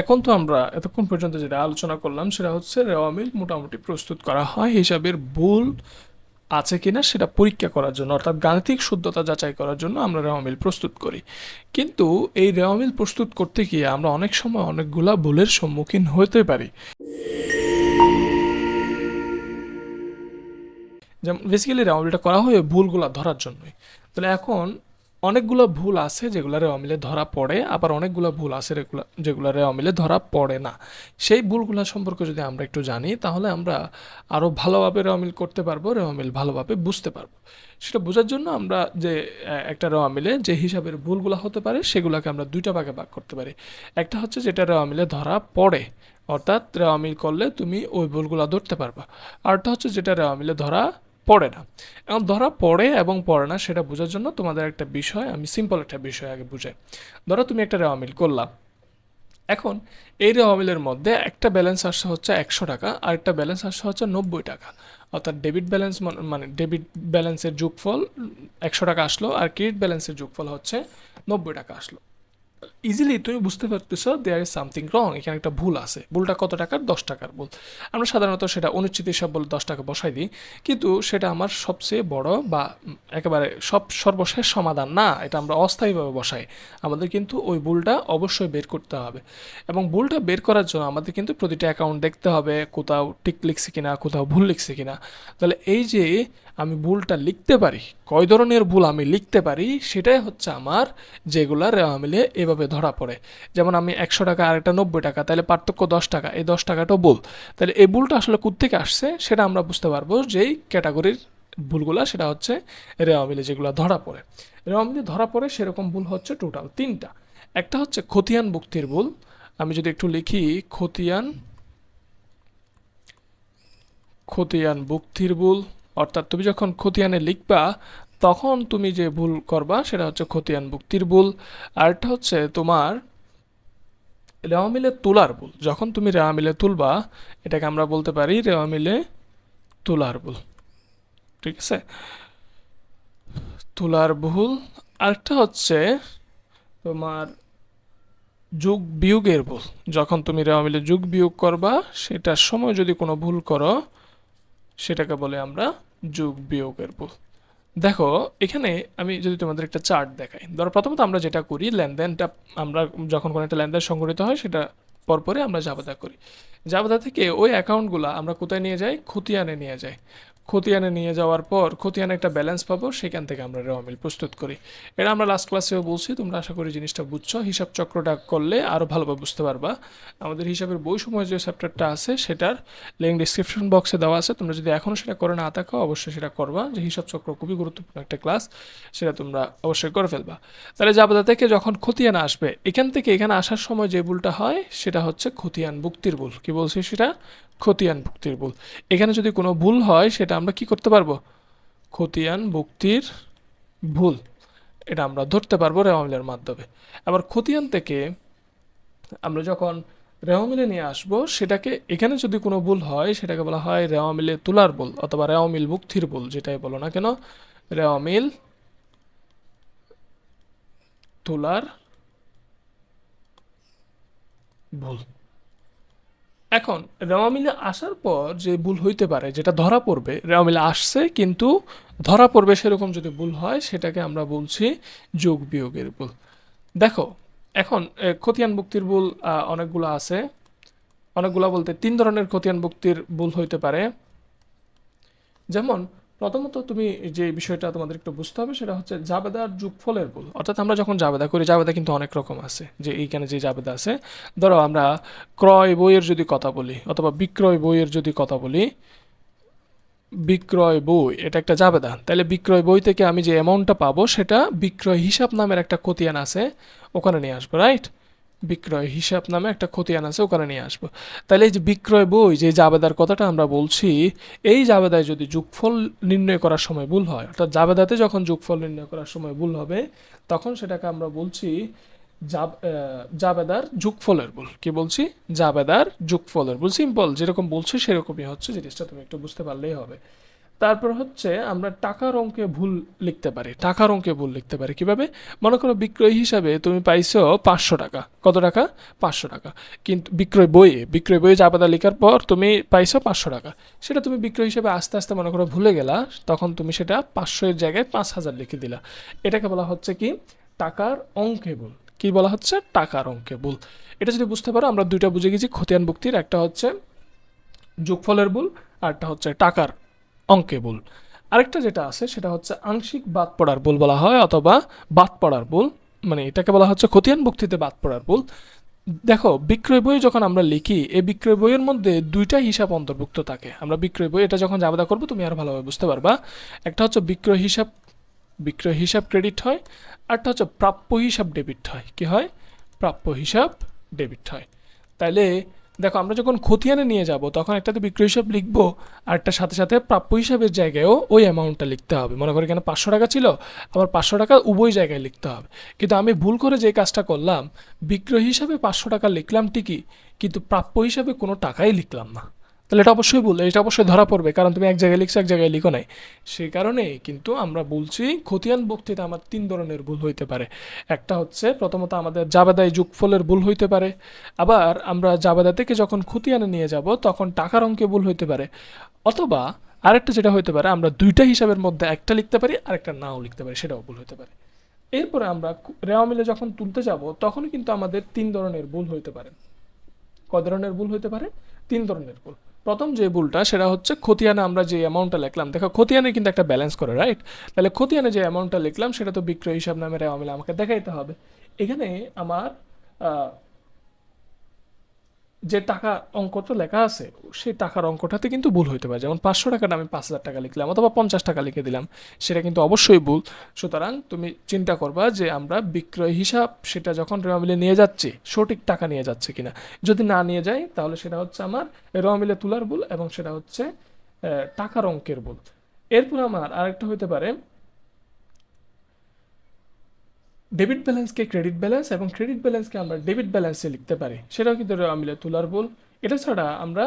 এখন তো আমরা এতক্ষণ পর্যন্ত যেটা আলোচনা করলাম সেটা হচ্ছে রেওয়া মিল মোটামুটি প্রস্তুত করা হয় হিসাবের ভুল আছে কিনা সেটা পরীক্ষা করার জন্য, অর্থাৎ গাণিতিক শুদ্ধতা যাচাই করার জন্য আমরা রেওয়া মিল প্রস্তুত করি। কিন্তু এই রেওয়া মিল প্রস্তুত করতে গিয়ে আমরা অনেক সময় অনেকগুলা ভুলের সম্মুখীন হতে পারি। যেমন বেসিক্যালি রেওয়ামিলটা করা হয় ভুলগুলো ধরার জন্যই। তাহলে এখন অনেকগুলো ভুল আছে যেগুলো অমিলে ধরা পড়ে, আবার অনেকগুলো ভুল আছে যেগুলো যেগুলো রেওয়ামিলে ধরা পড়ে না। সেই ভুলগুলো সম্পর্কে যদি আমরা একটু জানি, তাহলে আমরা আরও ভালোভাবে রেওয়ামিল করতে পারব রেওয়ামিল ভালোভাবে বুঝতে পারব। সেটা বোঝার জন্য আমরা যে একটা রেওয়ামিলে যে হিসাবের ভুলগুলো হতে পারে, সেগুলোকে আমরা দুইটা ভাগে ভাগ করতে পারি। একটা হচ্ছে যেটা রেওয়ামিলে ধরা পড়ে, অর্থাৎ রেওয়ামিল করলে তুমি ওই ভুলগুলো ধরতে পারবা। আরটা হচ্ছে যেটা রেওয়ামিলে ধরা পড়ে না। এখন ধরা পড়ে এবং পড়ে না সেটা বোঝার জন্য তোমাদের একটা বিষয়, আমি সিম্পল একটা বিষয় আগে বুঝাই। ধরো তুমি একটা রেওয়ামিল করলাম এখন এই রেওয়ামিলের মধ্যে একটা ব্যালেন্স আসছে হচ্ছে একশো টাকা আর একটা ব্যালেন্স আসছে হচ্ছে নব্বই টাকা। অর্থাৎ ডেবিট ব্যালেন্স মানে ডেবিট ব্যালেন্সের যোগফল একশো টাকা আসলো, আর ক্রেডিট ব্যালেন্সের যোগফল হচ্ছে নব্বই টাকা আসলো। ইজিলি তুমি বুঝতে পারতেছো দেয়ার ইজ সামথিং রং এখানে একটা ভুল আছে। ভুলটা কত টাকার? দশ টাকার ভুল। আমরা সাধারণত সেটা অনুচিত হিসাব বলে দশ টাকা বসাই দিই, কিন্তু সেটা আমার সবচেয়ে বড় বা একেবারে সব সর্বশেষ সমাধান না, এটা আমরা অস্থায়ীভাবে বসাই। আমাদের কিন্তু ওই ভুলটা অবশ্যই বের করতে হবে। এবং ভুলটা বের করার জন্য আমাদের কিন্তু প্রতিটা অ্যাকাউন্ট দেখতে হবে, কোথাও টিক লিখছে কিনা, কোথাও ভুল লিখছে কিনা। তাহলে এই যে আমি ভুলটা লিখতে পারি, কয় ধরনের ভুল আমি লিখতে পারি, সেটাই হচ্ছে আমার যেগুলা রেওয়া মিলে এভাবে ধরা পড়ে। যেমন আমি একশো টাকা আর একটা নব্বই টাকা, তাহলে পার্থক্য দশ টাকা, এই দশ টাকাটাও ভুল। তাহলে এই ভুলটা আসলে কোত্থেকে আসছে সেটা আমরা বুঝতে পারব যেই ক্যাটাগরির ভুলগুলো, সেটা হচ্ছে রেওয়া মিলে যেগুলো ধরা পড়ে। রেওয়া মিলে ধরা পড়ে সেরকম ভুল হচ্ছে টোটাল তিনটা। একটা হচ্ছে খতিয়ান ভুক্তির ভুল। আমি যদি একটু লিখি, খতিয়ান খতিয়ান ভুক্তির ভুল। অর্থাৎ তুমি যখন খতিয়ানে লিখবা, তখন তুমি যে ভুল করবা, সেটা হচ্ছে খতিয়ান ভুক্তির ভুল। আরেকটা হচ্ছে তোমার রেওয়া মিলে তোলার ভুল। যখন তুমি রেওয়া মিলে তুলবা, এটাকে আমরা বলতে পারি রেওয়া মিলে তোলার ভুল। ঠিক আছে? তোলার ভুল। আরেকটা হচ্ছে তোমার যোগ বিয়োগের ভুল। যখন তুমি রেওয়া মিলে যোগ বিয়োগ করবা, সেটার সময় যদি কোনো ভুল করো সেটাকে বলে আমরা যোগ বিয়োগের ভুল। দেখো, এখানে আমি যদি তোমাদের একটা চার্ট দেখাই। ধরো, প্রথমত আমরা যেটা করি, লেনদেনটা আমরা যখন কোনো একটা লেনদেন সংগঠিত হয়, সেটা পরপরে আমরা জাবেদা করি। যাবদা থেকে ওই অ্যাকাউন্টগুলো আমরা কোথায় নিয়ে যাই? খতিয়ানে নিয়ে যাই। খতিয়ানে নিয়ে যাওয়ার পর খতিয়ানে একটা ব্যালেন্স পাবো, সেখান থেকে আমরা রেওয়ামিল প্রস্তুত করি। এটা আমরা লাস্ট ক্লাসেও বলছি, তোমরা আশা করি জিনিসটা বুঝছ। হিসাব চক্রটা করলে আরও ভালোভাবে বুঝতে পারবা। আমাদের হিসাবের বই সময় যে চ্যাপ্টারটা আছে, সেটার লিঙ্ক ডিসক্রিপশন বক্সে দেওয়া আছে। তোমরা যদি এখনও সেটা করে না থাকো অবশ্যই সেটা করবা। যে হিসাব চক্র খুবই গুরুত্বপূর্ণ একটা ক্লাস সেটা তোমরা অবশ্যই করে ফেলবা। তাহলে জাবেদা থেকে যখন খতিয়ান আসবে, এখান থেকে এখানে আসার সময় যে ভুলটা হয়, সেটা হচ্ছে খতিয়ান ভুক্তির ভুল। কি বলছি সেটা? খতিয়ান ভুক্তির ভুল। এখানে যদি কোনো ভুল হয়, সেটা আমরা কি করতে পারব? খতিয়ান ভুক্তির ভুল। এটা আমরা ধরতে পারব রেওয়ামিলের মাধ্যমে। আবার খতিয়ান থেকে আমরা যখন রেওয়ামিলে নিয়ে আসব, সেটাকে এখানে যদি কোনো ভুল হয়, সেটাকে বলা হয় রেওয়ামিলে তোলার ভুল অথবা রেওয়ামিল ভুক্তির ভুল, যেটাই বলো না কেন, রেওয়ামিল তোলার ভুল। এখন রেওয়ামিলে আসার পর যে ভুল হইতে পারে, যেটা ধরা পড়বে রেওয়ামিলে আসছে, কিন্তু ধরা পড়বে সেরকম যদি ভুল হয়, সেটাকে আমরা বলছি যোগ বিয়োগের ভুল। দেখো, এখন খতিয়ান ভুক্তির ভুল অনেকগুলো আছে। অনেকগুলো বলতে তিন ধরনের খতিয়ান ভুক্তির ভুল হইতে পারে। যেমন প্রথমত তুমি যে বিষয়টা তোমাদের একটু বুঝতে হবে, সেটা হচ্ছে জাবেদার যুগফলের ভুল অর্থাৎ আমরা যখন জাবেদা করি, জাবেদা কিন্তু অনেক রকম আছে, যে এইখানে যে জাবেদা আছে। ধরো আমরা ক্রয় বইয়ের যদি কথা বলি, অথবা বিক্রয় বইয়ের যদি কথা বলি, বিক্রয় বই, এটা একটা জাবেদা। তাহলে বিক্রয় বই থেকে আমি যে অ্যামাউন্টটা পাবো, সেটা বিক্রয় হিসাব নামের একটা খতিয়ান আছে, ওখানে নিয়ে আসব রাইট বিক্রয় হিসাব নামে একটা খতিয়ান আছে, ওখানে নিয়ে আসব। তাহলে এই যে বিক্রয় বই, যে জাবেদার কথাটা আমরা বলছি, এই জাবেদায় যদি যুগফল নির্ণয় করার সময় ভুল হয়, অর্থাৎ জাবেদাতে যখন যোগফল নির্ণয় করার সময় ভুল হবে, তখন সেটাকে আমরা বলছি জাব- জাবেদার যুগফলের ভুল। কি বলছি? জাবেদার যুগফলের ভুল। সিম্পল, যেরকম বলছি সেরকমই হচ্ছে জিনিসটা, তুমি একটু বুঝতে পারলেই হবে। তারপর হচ্ছে আমরা টাকার অঙ্কে ভুল লিখতে পারি, টাকার অঙ্কে ভুল লিখতে পারি। কীভাবে? মনে করো বিক্রয় হিসাবে তুমি পাইছো পাঁচশো টাকা। কত টাকা? পাঁচশো টাকা। কিন্তু বিক্রয় বইয়ে বিক্রয় বইয়ে জাপাদা লেখার পর তুমি পাইছো পাঁচশো টাকা। সেটা তুমি বিক্রয় হিসাবে আস্তে আস্তে মনে করো ভুলে গেলা, তখন তুমি সেটা পাঁচশো এর জায়গায় পাঁচ হাজার লিখে দিলা। এটাকে বলা হচ্ছে কি? টাকার অঙ্কে ভুল। কি বলা হচ্ছে? টাকার অঙ্কে ভুল। এটা যদি বুঝতে পারো, আমরা দুইটা বুঝে গেছি। খতিয়ান ভুক্তির একটা হচ্ছে যোগফলের ভুল আর একটা হচ্ছে টাকার অঙ্কে ভুল আরেকটা যেটা আছে, সেটা হচ্ছে আংশিক বাদ পড়ার ভুল বলা হয়, অথবা বাদ পড়ার ভুল মানে এটাকে বলা হচ্ছে খতিয়ান ভুক্তিতে বাদ পড়ার ভুল দেখো, বিক্রয় বই যখন আমরা লিখি, এই বিক্রয় বইয়ের মধ্যে দুইটা হিসাব অন্তর্ভুক্ত থাকে। আমরা বিক্রয় বই, এটা যখন জাবেদা করব, তুমি আরও ভালোভাবে বুঝতে পারবা। একটা হচ্ছে বিক্রয় হিসাব বিক্রয় হিসাব ক্রেডিট হয়। আরটা হচ্ছে প্রাপ্য হিসাব ডেবিট হয়। কি হয়? প্রাপ্য হিসাব ডেবিট হয়। তাইলে দেখো, আমরা যখন খতিয়ানে নিয়ে যাব, তখন একটা তো বিক্রয় হিসাব লিখব, আর একটা সাথে সাথে প্রাপ্য হিসাবের জায়গায়ও ওই অ্যামাউন্টটা লিখতে হবে। মনে করি কেন পাঁচশো টাকা ছিল, আবার পাঁচশো টাকা উভয় জায়গায় লিখতে হবে। কিন্তু আমি ভুল করে যে কাজটা করলাম, বিক্রয় হিসাবে পাঁচশো টাকা লিখলাম ঠিকই, কিন্তু প্রাপ্য হিসাবে কোনো টাকাই লিখলাম না। তাহলে এটা অবশ্যই ভুল এটা অবশ্যই ধরা পড়বে, কারণ তুমি এক জায়গায় লিখছো, এক জায়গায় লিখো নাই। সেই কারণে কিন্তু আমরা বলছি খতিয়ান বক্তৃতা আমার তিন ধরনের ভুল হইতে পারে। একটা হচ্ছে প্রথমত আমাদের জাবেদায় যুগফলের ভুল হইতে পারে। আবার আমরা জাবেদা থেকে যখন খতিয়ানে নিয়ে যাব, তখন টাকার অঙ্কে ভুল হইতে পারে। অথবা আরেকটা যেটা হইতে পারে, আমরা দুইটা হিসাবের মধ্যে একটা লিখতে পারি, আরেকটা নাও লিখতে পারি, সেটাও ভুল হইতে পারে। এরপরে আমরা রেওয়া মিলে যখন তুলতে যাব তখন কিন্তু আমাদের তিন ধরনের ভুল হইতে পারে। ক ধরনের ভুল হইতে পারে? তিন ধরনের ভুল। প্রথম যে ভুলটা সেটা হচ্ছে খতিয়ানে আমরা যে অ্যামাউন্টটা লিখলাম, দেখো খতিয়ানে কিন্তু একটা ব্যালেন্স করে রাইট তাহলে খতিয়ানে যে অ্যামাউন্টটা লিখলাম, সেটা তো বিক্রয় হিসাব নামের মিলে আমাকে দেখাইতে হবে। এখানে আমার যে টাকা অঙ্কটা লেখা আছে, সেই টাকার অঙ্কটাতে কিন্তু ভুল হইতে পারে। যেমন পাঁচশো টাকাটা আমি পাঁচ হাজার টাকা লিখলাম অথবা পঞ্চাশ টাকা লিখে দিলাম, সেটা কিন্তু অবশ্যই ভুল। সুতরাং তুমি চিন্তা করবা যে আমরা বিক্রয় হিসাব সেটা যখন রেওয়া মিলে নিয়ে যাচ্ছি, সঠিক টাকা নিয়ে যাচ্ছে কিনা। যদি না নিয়ে যাই, তাহলে সেটা হচ্ছে আমার রেওয়া মিলে তোলার ভুল এবং সেটা হচ্ছে টাকার অঙ্কের ভুল। এরপর আমার আরেকটা হইতে পারে ডেবিট ব্যালেন্সকে ক্রেডিট ব্যালেন্স এবং ক্রেডিট ব্যালেন্সকে আমরা ডেবিট ব্যালেন্সে লিখতে পারি। সেটাও কিন্তু আমিলে তোলার ভুল। এটা ছাড়া আমরা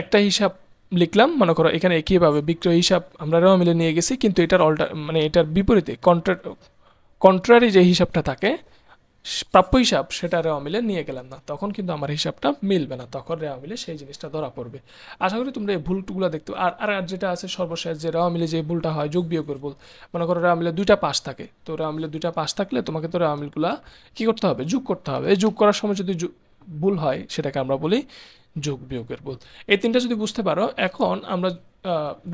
একটা হিসাব লিখলাম, মনে করো এখানে একইভাবে বিক্রয় হিসাব আমরা মিলে নিয়ে গেছি, কিন্তু এটার অল্টা মানে এটার বিপরীতে কন্ট্রা কন্ট্রারি যে হিসাবটা থাকে প্রাপ্য হিসাব সেটা রেওয়া মিলে নিয়ে গেলাম না। তখন কিন্তু আমার হিসাবটা মিলবে না। তখন রেওয়া মিলে সেই জিনিসটা ধরা পড়বে। আশা করি তোমরা এই ভুলগুলো দেখতে আর আর আর যেটা আছে সর্বশেষ যে রেওয়া মিলে যে ভুলটা হয়, যোগ বিয়োগের ভুল, মনে করো রেওয়া মিলে দুইটা পাশ থাকে। তো রেওয়া মিলে দুইটা পাশ থাকলে তোমাকে তো রেওয়া মিলগুলা কী করতে হবে? যোগ করতে হবে। এই যোগ করার সময় যদি ভুল হয়, সেটাকে আমরা বলি যোগ বিয়োগের ভুল। এই তিনটা যদি বুঝতে পারো, এখন আমরা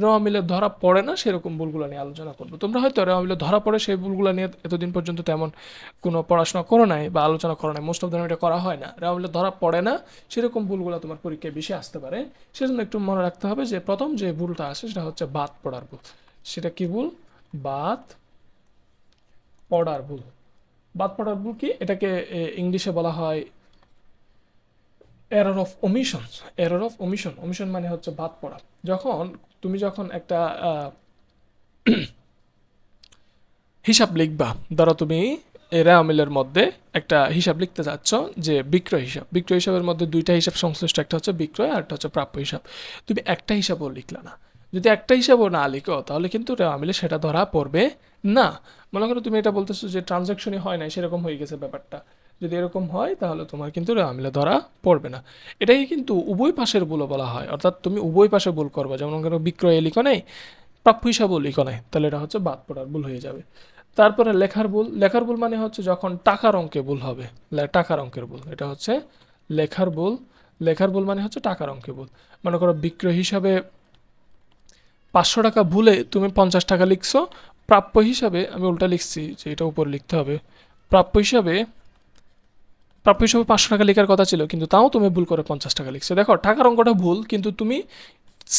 রেওয়া মিলে ধরা পড়ে না, সেরকম ভুলগুলো নিয়ে আলোচনা করব। তোমরা হয়তো রেওয়া মিলে ধরা পড়ে সেই ভুলগুলো নিয়ে এতদিন পর্যন্ত তেমন কোনো পড়াশোনা করো নাই বা আলোচনা করো নাই। মোস্ট অফ দ্য এটা করা হয় না। রেওয়া মিলে ধরা পড়ে না, সেরকম ভুলগুলো তোমার পরীক্ষায় বেশি আসতে পারে। সেজন্য একটু মনে রাখতে হবে যে প্রথম যে ভুলটা আসে সেটা হচ্ছে বাদ পড়ার ভুল। সেটা কি ভুল? বাদ পড়ার ভুল। বাদ পড়ার ভুল কি? এটাকে ইংলিশে বলা হয় error of omission error of omission omission মানে হচ্ছে বাদ পড়া। যখন তুমি যখন একটা হিসাব লিখবা, ধরো তুমি রেওয়া মিলের মধ্যে একটা হিসাব লিখতে যাচ্ছ যে বিক্রয় হিসাব। বিক্রয় হিসাবের মধ্যে দুইটা হিসাব সংশ্লিষ্ট, একটা হচ্ছে বিক্রয় আর একটা হচ্ছে প্রাপ্য হিসাব। তুমি একটা হিসাবও লিখলা না। যদি একটা হিসাবও না লিখো, তাহলে কিন্তু রেওয়া মিলে সেটা ধরা পড়বে না। মনে করো তুমি এটা বলতেছো যে ট্রানজাকশনই হয় না সেরকম হয়ে গেছে ব্যাপারটা। যদি এরকম হয়, তাহলে তোমার কিন্তু রেওয়া ধরা পড়বে না। এটাই কিন্তু উভয় পাশের ভুলও বলা হয়। অর্থাৎ তুমি উভয় পাশে ভুল করবে। যেমন মনে করো বিক্রয় লিখো নেই, প্রাপ্য হিসাবও লিখো নাই, তাহলে এটা হচ্ছে বাদ পড়ার ভুল হয়ে যাবে। তারপরে লেখার ভুল লেখার ভুল মানে হচ্ছে যখন টাকার অঙ্কে ভুল হবে টাকার অঙ্কের ভুল। এটা হচ্ছে লেখার ভুল লেখার ভুল মানে হচ্ছে টাকার অঙ্কে ভুল। মনে করো বিক্রয় হিসাবে পাঁচশো টাকা ভুলে তুমি পঞ্চাশ টাকা লিখছো, প্রাপ্য হিসাবে আমি উল্টা লিখছি যে এটা উপর লিখতে হবে। প্রাপ্য হিসাবে প্রাপ্য হিসাবে পাঁচশো টাকা লেখার কথা ছিল, কিন্তু তাও তুমি ভুল করে পঞ্চাশ টাকা লিখছো। দেখো, টাকার অঙ্কটা ভুল, কিন্তু তুমি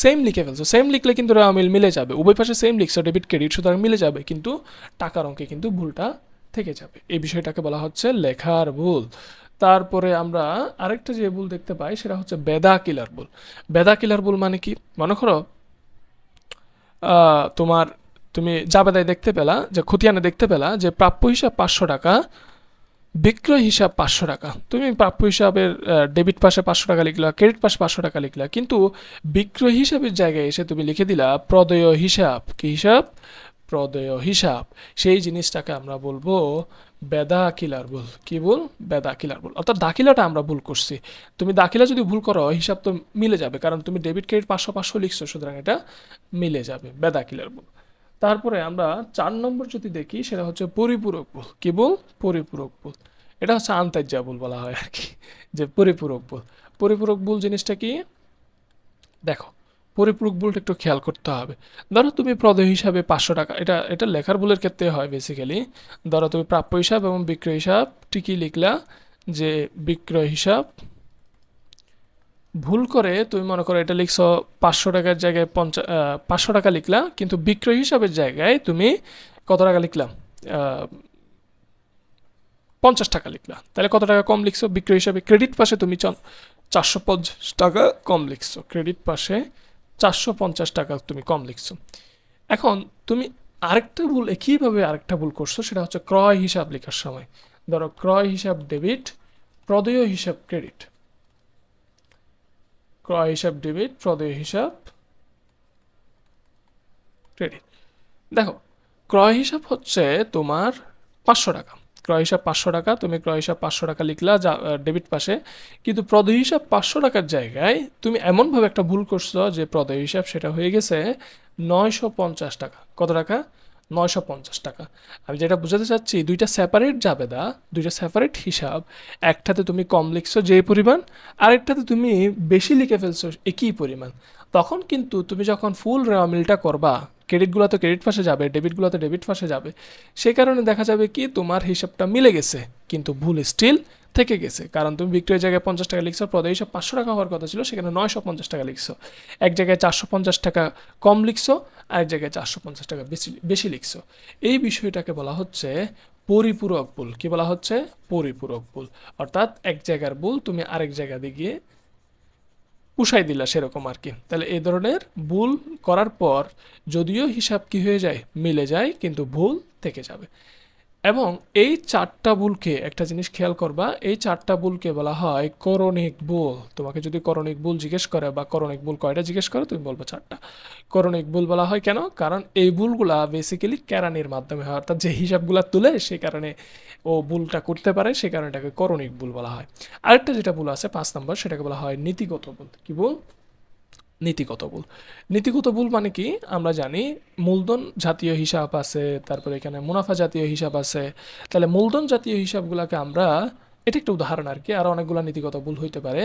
সেম লিখে ফেলছো। সেম লিখলে কিন্তু মিল মিলে যাবে। উভয় পাশে সেম লিখছো ডেবিট ক্রেডিট সুতরাং মিলে যাবে, কিন্তু টাকার অঙ্কে কিন্তু ভুলটা থেকে যাবে। এই বিষয়টাকে বলা হচ্ছে লেখার ভুল। তারপরে আমরা আরেকটা যে ভুল দেখতে পাই, সেটা হচ্ছে বেদা কিলার ভুল। বেদা কিলার ভুল মানে কি? মনে করো তোমার, তুমি জাবেদায় দেখতে পেলা, যে খতিয়ানে দেখতে পেলা, যে প্রাপ্য হিসাব পাঁচশো টাকা বিক্রয় হিসাব পাঁচশো টাকা। তুমি প্রাপ্য হিসাবের ডেবিট পাশে পাঁচশো টাকা লিখলা ক্রেডিট পাশে পাঁচশো টাকা লিখলা, কিন্তু বিক্রয় হিসাবের জায়গায় এসে তুমি লিখে দিলা, প্রদেয় হিসাব। কি হিসাব? প্রদেয় হিসাব। সেই জিনিসটাকে আমরা বলব বেদা কিলার ভুল। কি ভুল? বেদা কিলার ভুল। অর্থাৎ দাখিলাটা আমরা ভুল করছি। তুমি দাখিলা যদি ভুল করো হিসাব তো মিলে যাবে, কারণ তুমি ডেবিট ক্রেডিট পাঁচশো পাঁচশো লিখছো, সুতরাং এটা মিলে যাবে বেদা কিলার ভুল। তারপরে আমরা চার নম্বর যদি দেখি, সেটা হচ্ছে পরিপূরক ভুল। কি ভুল? পরিপূরক ভুল। এটা হচ্ছে আন্তাজ্যা ভুল বলা হয় আর কি, যে পরিপূরক ভুল। পরিপূরক ভুল জিনিসটা কি? দেখো, পরিপূরক ভুলটা একটু খেয়াল করতে হবে। ধরো তুমি প্রদেয় হিসাবে পাঁচশো টাকা, এটা এটা লেখার ভুলের ক্ষেত্রে হয় বেসিক্যালি ধরো তুমি প্রাপ্য হিসাব এবং বিক্রয় হিসাব, ঠিকই লিখলা যে বিক্রয় হিসাব ভুল করে তুমি মনে করো এটা লিখছো পাঁচশো টাকার জায়গায় পঞ্চা পাঁচশো টাকা লিখলা, কিন্তু বিক্রয় হিসাবের জায়গায় তুমি কত টাকা লিখলাম পঞ্চাশ টাকা লিখলা। তাহলে কত টাকা কম লিখছো? বিক্রয় হিসাবে ক্রেডিট পাশে তুমি চারশো পঞ্চাশ টাকা কম লিখছো। ক্রেডিট পাশে চারশো পঞ্চাশ টাকা তুমি কম লিখছো। এখন তুমি আরেকটা ভুল, একইভাবে আরেকটা ভুল করছ, সেটা হচ্ছে ক্রয় হিসাব লেখার সময়। ধরো ক্রয় হিসাব ডেবিট প্রদেয় হিসাব ক্রেডিট ক্রয় হিসাব ডেবিট প্রদেয় হিসাব। ক্রেডিট দেখো, ক্রয় হিসাব হচ্ছে তোমার পাঁচশো টাকা। ক্রয় হিসাব পাঁচশো টাকা, তুমি ক্রয় হিসাব পাঁচশো টাকা লিখলা, যা ডেবিট পাশে। কিন্তু প্রদেয় হিসাব পাঁচশো টাকার জায়গায় তুমি এমনভাবে একটা ভুল করছ যে প্রদেয় হিসাব সেটা হয়ে গেছে নয়শো পঞ্চাশ টাকা। কত টাকা? নয়শো পঞ্চাশ টাকা। আমি যেটা বোঝাতে চাচ্ছি, দুইটা সেপারেট যাবে দা, দুইটা সেপারেট হিসাব। একটাতে তুমি কম লিখছো যে পরিমাণ, আরেকটাতে তুমি বেশি লিখে ফেলছো একই পরিমাণ। তখন কিন্তু তুমি যখন ফুল রেওয়া মিলটা করবা ক্রেডিটগুলো তো ক্রেডিট পাশে যাবে ডেবিটগুলো তো ডেবিট পাশে যাবে। সেই কারণে দেখা যাবে কি, তোমার হিসাবটা মিলে গেছে, কিন্তু ভুল স্টিল থেকে গেছে। কারণ তুমি বিক্রয়ের জায়গায় পঞ্চাশ টাকা লিখছো প্রদেয় হিসাব পাঁচশো টাকা হওয়ার কথা ছিল, সেখানে নয়শো পঞ্চাশ টাকা লিখছো। এক জায়গায় চারশো পঞ্চাশ টাকা কম লিখছো আর এক জায়গায় চারশো পঞ্চাশ টাকা বেশি বেশি লিখছো। এই বিষয়টাকে বলা হচ্ছে পরিপূরক ভুল। কি বলা হচ্ছে? পরিপূরক ভুল। অর্থাৎ এক জায়গার ভুল তুমি আরেক জায়গা দিয়ে পুষাই দিলা সেরকম আর কি। তাহলে এ ধরনের ভুল করার পর যদিও হিসাব কি হয়ে যায়? মিলে যায়, কিন্তু ভুল থেকে যাবে। এবং এই চারটা ভুলকে একটা জিনিস খেয়াল করবা, এই চারটা ভুলকে বলা হয় করণিক ভুল তোমাকে যদি করণিক ভুল জিজ্ঞেস করে বা করণিক ভুল কয়টা জিজ্ঞেস করে, তুমি বলবে চারটা। করণিক ভুল বলা হয় কেন? কারণ এই ভুলগুলা বেসিক্যালি কেরানির মাধ্যমে হয়। অর্থাৎ যে হিসাবগুলা তুলে সেই কারণে ও ভুলটা করতে পারে সেই কারণে এটাকে করণিক ভুল বলা হয়। আরেকটা যেটা ভুল আছে, পাঁচ নম্বর, সেটাকে বলা হয় নীতিগত ভুল কি ভুল নীতিগত ভুল। নীতিগত ভুল মানে কি? আমরা জানি মূলধন জাতীয় হিসাব আছে, তারপরে এখানে মুনাফা জাতীয় হিসাব আছে। তাহলে মূলধন জাতীয় হিসাবগুলোকে আমরা, এটা একটা উদাহরণ আর কি আরও অনেকগুলো নীতিগত ভুল হইতে পারে।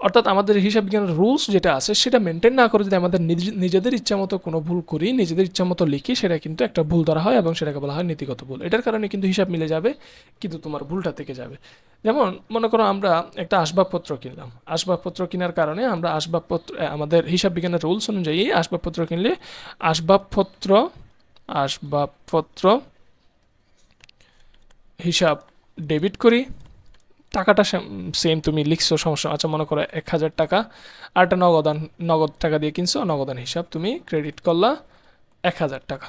অর্থাৎ আমাদের হিসাব বিজ্ঞানের রুলস যেটা আছে, সেটা মেনটেন না করে যদি আমাদের নিজ- নিজেদের ইচ্ছা মতো কোনো ভুল করি, নিজেদের ইচ্ছা মতো লিখি, সেটা কিন্তু একটা ভুল ধরা হয় এবং সেটাকে বলা হয় নীতিগত ভুল। এটার কারণে কিন্তু হিসাব মিলে যাবে, কিন্তু তোমার ভুলটা থেকে যাবে। যেমন, মনে করো আমরা একটা আসবাবপত্র কিনলাম। আসবাবপত্র কেনার কারণে আমরা আসবাবপত্র আমাদের হিসাব বিজ্ঞানের রুলস অনুযায়ী আসবাবপত্র কিনলে আসবাবপত্র আসবাবপত্র হিসাব ডেবিট করি টাকাটা সেম তুমি লিখছো, সমস্যা আচ্ছা মনে করো এক হাজার টাকা, আর একটা নগদান নগদ টাকা দিয়ে কিনছো নগদান হিসাব তুমি ক্রেডিট করলা এক হাজার টাকা।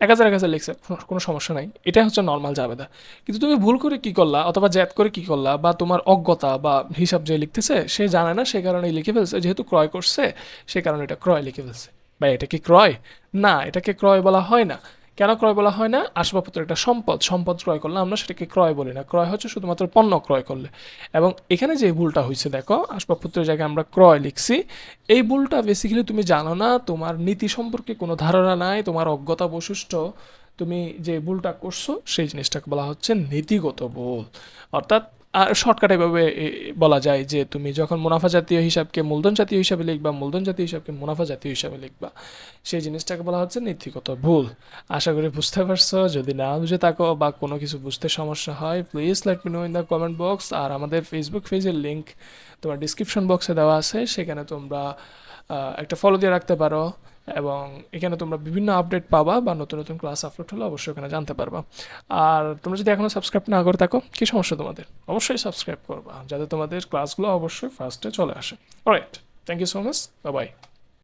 এক হাজার এক হাজার লিখছে, কোনো- সমস্যা নাই। এটাই হচ্ছে নর্মাল জাবেদা কিন্তু তুমি ভুল করে কি করলা, অথবা জ্যাদ করে কি করলা, বা তোমার অজ্ঞতা বা হিসাব যে লিখতেছে, সে জানে না, সে কারণে লিখে ফেলছে, যেহেতু ক্রয় করছে, সে কারণে এটা ক্রয় লিখে ফেলছে। বা এটা কি ক্রয়? না, এটাকে ক্রয় বলা হয় না। কেন ক্রয় বলা হয় না? আসবাবপত্র একটা সম্পদ সম্পদ ক্রয় করলে আমরা সেটাকে ক্রয় বলি না। ক্রয় হচ্ছে শুধুমাত্র পণ্য ক্রয় করলে। এবং এখানে যে ভুলটা হয়েছে দেখো, আসবাবপত্রের জায়গায় আমরা ক্রয় লিখছি। এই ভুলটা বেসিক্যালি তুমি জানো না, তোমার নীতি সম্পর্কে কোনো ধারণা নাই, তোমার অজ্ঞতা বৈশিষ্ট্য। তুমি যে ভুলটা করছ, সেই জিনিসটাকে বলা হচ্ছে নীতিগত ভুল। অর্থাৎ আর শর্টকাট এভাবে বলা যায় যে তুমি যখন মুনাফা জাতীয় হিসাবকে মূলধন জাতীয় হিসাবে লিখবা, মূলধন জাতীয় হিসাবকে মুনাফা জাতীয় হিসাবে লিখবা, সেই জিনিসটাকে বলা হচ্ছে নীতিগত ভুল। আশা করি বুঝতে পারছ, যদি না বুঝে থাকো বা কোনো কিছু বুঝতে সমস্যা হয় please let me know in the comment box আর আমাদের ফেসবুক পেজের লিঙ্ক তোমার ডিসক্রিপশন বক্সে দেওয়া আছে, সেখানে তোমরা একটা ফলো দিয়ে রাখতে পারো। এবং এখানে তোমরা বিভিন্ন আপডেট পাবা বা নতুন নতুন ক্লাস আপলোড হলে অবশ্যই ওখানে জানতে পারবা। আর তোমরা যদি এখনও সাবস্ক্রাইব না করে থাকো, কী সমস্যা তোমাদের? অবশ্যই সাবস্ক্রাইব করবা, যাতে তোমাদের ক্লাসগুলো অবশ্যই ফার্স্টে চলে আসে। Right thank you so much bye